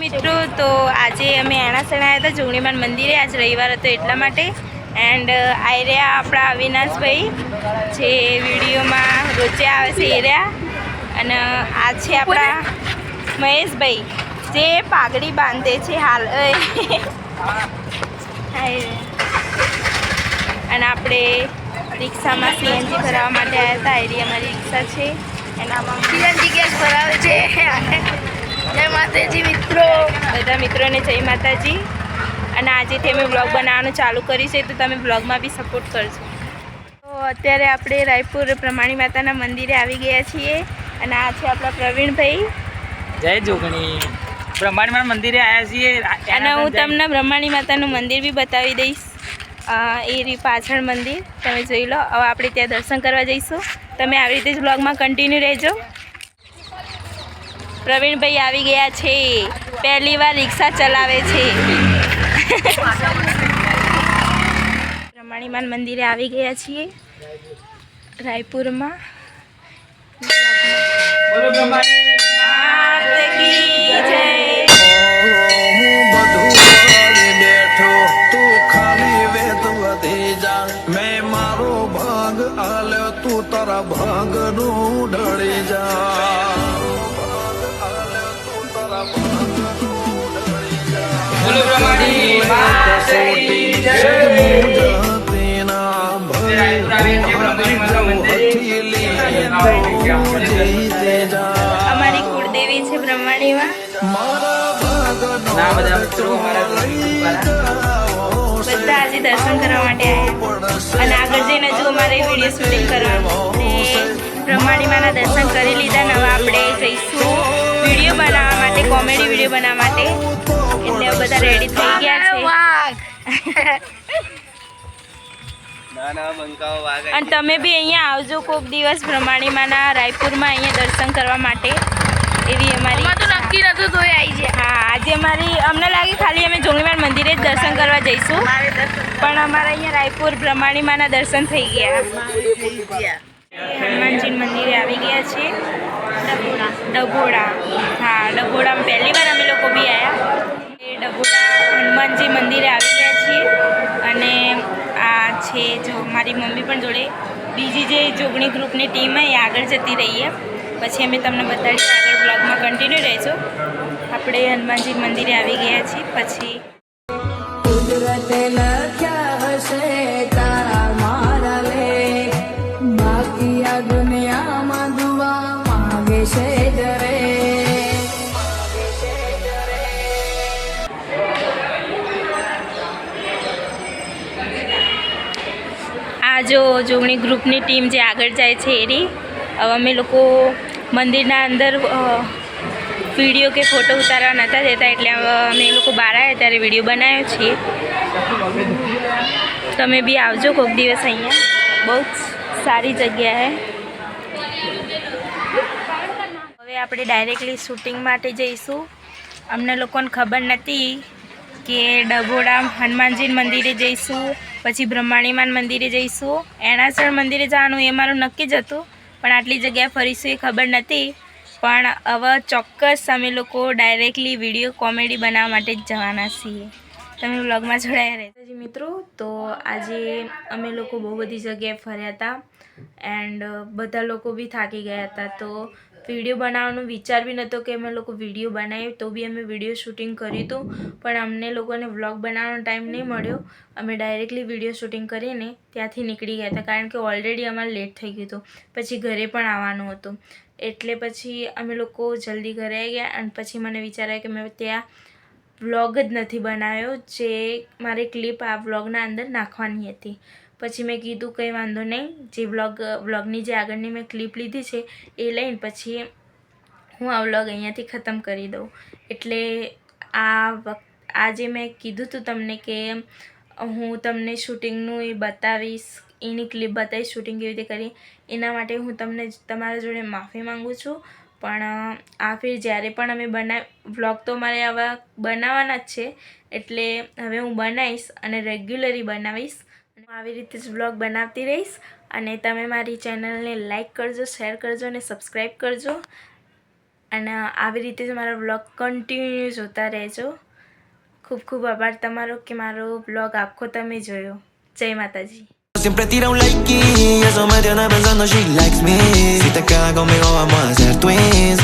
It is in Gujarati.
મિત્રો તો આજે અમે એણાસણા આવ્યા હતા જોગણીમાન મંદિરે. આજ રવિવાર હતો એટલા માટે. એન્ડ આઈ રહ્યા આપણા અવિનાશભાઈ જે વિડીયોમાં રોજે આવે છે એ રહ્યા. અને આ છે આપણા મહેશભાઈ જે પાઘડી બાંધે છે હાલ. અને આપણે રિક્ષામાં સીએનજી ભરાવવા માટે આવ્યા હતા. એરી અમારી રિક્ષા છે. એનામાં સીએનજી ગેસ ભરાવે છે. જય માતાજી મિત્રો. બધા મિત્રોને જય માતાજી. અને આજેથી અમે બ્લોગ બનાવવાનું ચાલુ કર્યું છે તો તમે બ્લોગમાં બી સપોર્ટ કરજો. તો અત્યારે આપણે રાયપુર પ્રમાણી માતાના મંદિરે આવી ગયા છીએ. અને આ છે આપણા પ્રવીણભાઈ. જય જોગણી. બ્રહ્માંડમાં મંદિરે આવ્યા છીએ. અને હું તમને બ્રહ્માણી માતાનું મંદિર બી બતાવી દઈશ. એ રી પાછળ મંદિર. તમે જોઈ લો. હવે આપણે ત્યાં દર્શન કરવા જઈશું. તમે આવી રીતે જ બ્લોગમાં કન્ટિન્યુ રહેજો. પ્રવીણભાઈ આવી ગયા છે. પહેલી વાર રિક્ષા ચલાવે છે. રમાણીમાન મંદિરે આવી ગયા છીએ. રાયપુરમાં. અમારી કુળદેવી છે આજે દર્શન કરવા માટે આવ્યા અને આગળ જઈને હજુ અમારે વીડિયો શૂટિંગ કરવાનું. ને બ્રહ્માણીમાના દર્શન કરી લીધા. નવા આપણે જઈશું. વીડિયો બનાવવા કોમેડી વીડિયો બનાવવા માટે. એટલે બધા રેડી થઈ ગયા છે. અને તમે બી અહીંયા આવજો કોઈક દિવસ બ્રહ્માણીમાના રાયપુરમાં અહીંયા દર્શન કરવા માટે. એવી અમારી તો નક્કી નતું તો આવી છે હા આજે અમારી અમને લાગે ખાલી અમે જોગણીમાન મંદિરે જ દર્શન કરવા જઈશું. પણ અમારા અહીંયા રાયપુર બ્રહ્માણીમાના દર્શન થઈ ગયા. હનુમાનજી મંદિરે આવી ગયા છીએ. ડભોડા. હા, ડભોડામાં પહેલી વાર અમે લોકો બી આવ્યા એ ડભોડા હનુમાનજી મંદિરે આવી ગયા છીએ. અને આ છે જો મારી મમ્મી પણ જોડે. બીજી જે જોગણી ગ્રુપની ટીમ એ આગળ જતી રહીએ પછી અમે તમને બતાડીએ આગળ બ્લોગમાં કન્ટિન્યુ રહેજો. આપણે હનુમાનજી મંદિરે આવી ગયા છીએ. પછી આ જો જોગણી ગ્રુપની ટીમ જે આગળ જાય છે એની હવે અમે લોકો મંદિરના અંદર વીડિયો કે ફોટો ઉતારવા નહોતા દેતા એટલે અમે એ લોકો બહાર આવ્યા ત્યારે વીડિયો બનાવ્યો છીએ તમે બી આવજો કોઈક દિવસ અહીંયા. બહુ જ સારી જગ્યા છે હવે આપણે ડાયરેક્ટલી શૂટિંગ માટે જઈશું. અમને લોકોને ખબર નથી કે ડભોડા હનુમાનજી મંદિરે જઈશું, પછી બ્રહ્માણીમાન મંદિરે જઈશું. એણાસણ મંદિરે જવાનું એ મારું નક્કી જ હતું, પણ આટલી જગ્યા ફરીશું એ ખબર નથી. પણ હવે ચોક્કસ અમે લોકો ડાયરેક્ટલી વીડિયો કોમેડી બનાવવા માટે જ જવાના છીએ. તમે વ્લોગમાં જોડાયા રહેજો. મિત્રો, તો આજે અમે લોકો બહુ બધી જગ્યાએ ફર્યા હતા. એન્ડ બધા લોકો બી થાકી ગયા હતા, તો વીડિયો બનાવવાનો વિચાર બી નહોતો કે અમે લોકો વીડિયો બનાવીએ તો બી અમે વીડિયો શૂટિંગ કર્યું હતું. પણ અમને લોકોને વ્લોગ બનાવવાનો ટાઈમ નહીં મળ્યો. અમે ડાયરેક્ટલી વીડિયો શૂટિંગ કરીને ત્યાંથી નીકળી ગયા હતા. કારણ કે ઓલરેડી અમારે લેટ થઈ ગયું હતું. પછી ઘરે પણ આવવાનું હતું. એટલે પછી અમે લોકો જલ્દી ઘરે આવી ગયા અને પછી મને વિચાર આવ્યો કે મેં ત્યાં વ્લોગ જ નથી બનાવ્યો, જે મારી ક્લિપ આ વ્લોગના અંદર નાખવાની હતી. પછી મેં કીધું કંઈ વાંધો નહીં. જે વ્લોગ વ્લોગની જે આગળની મેં ક્લિપ લીધી છે એ લઈને પછી હું આ વ્લોગ અહીંયાથી ખતમ કરી દઉં. એટલે આ વખત આજે મેં કીધું હતું તમને કે હું તમને શૂટિંગનું એ બતાવીશ, એની ક્લિપ બતાવીશ શૂટિંગ કેવી રીતે કરી, એના માટે હું તમને તમારા જોડે માફી માંગુ છું. પણ, આ ફિર જ્યારે પણ અમે બના વ્લોગ તો મારે આવા બનાવવાના જ છે. એટલે હવે હું બનાવીશ અને રેગ્યુલરી બનાવીશ. આવી રીતે જ વ્લોગ બનાવતી રહીશ. અને તમે મારી ચેનલને લાઇક કરજો શેર કરજો અને સબસ્ક્રાઈબ કરજો. અને આવી રીતે જ મારો બ્લોગ કન્ટિન્યુ જોતા રહેજો. ખૂબ ખૂબ આભાર તમારો કે મારો બ્લોગ આખો તમે જોયો. જય માતાજી. Siempre tira un like y eso me tiene pensando she likes me. Si te quedas conmigo vamos a hacer twins.